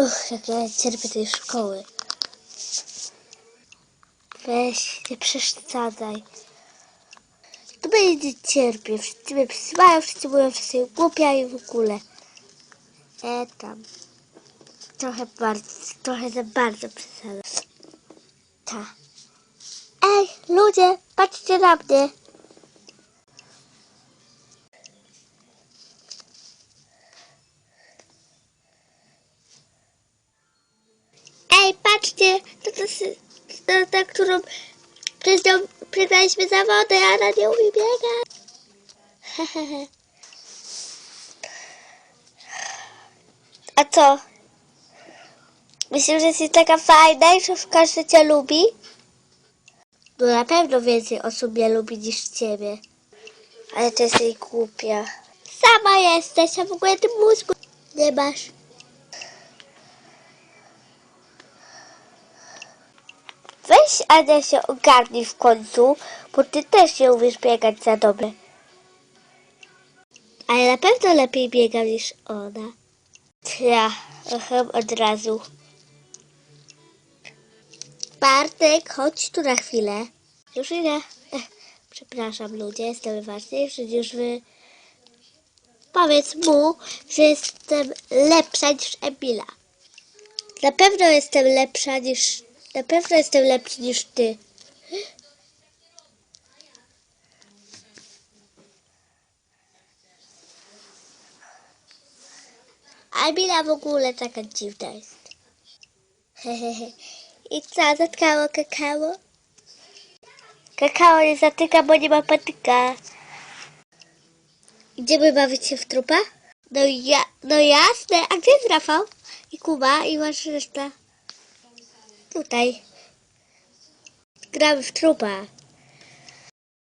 Uch, jak ja cierpię tej szkoły. Weź, nie przeszkadzaj. To będzie cierpię. Wszyscy mnie przysyłają, wszyscy mówią, że jestem głupia i w ogóle. E tam. Trochę bardzo, trochę za bardzo przesadzam. Ta. Ej, ludzie, patrzcie na mnie. Patrzcie, to to to, ta, którą nią przegraliśmy zawody, a ona nie umie biegać. Hehehe. A co? Myślę, że jesteś taka fajna i że każdy cię lubi? No na pewno więcej osób mnie lubi niż ciebie. Ale ty jesteś głupia. Sama jesteś, a w ogóle ty mózgu nie masz. Weź Ania się ogarnij w końcu, bo ty też nie umiesz biegać za dobre. Ale na pewno lepiej biegam niż ona. Ja, echem od razu. Bartek, chodź tu na chwilę. Już idę. Ech, przepraszam ludzie, jestem ważniejszy niż wy. Powiedz mu, że jestem lepsza niż Emila. Na pewno jestem lepsza niż... Na pewno jestem lepszy niż ty. Emila w ogóle taka dziwna jest. Hehehe. I co, zatkało kakao? Kakao nie zatyka, bo nie ma patyka. Idziemy bawić się w trupa? No ja, no jasne. A gdzie jest Rafał? I Kuba? I masz reszta? Tutaj. Gramy w trupa.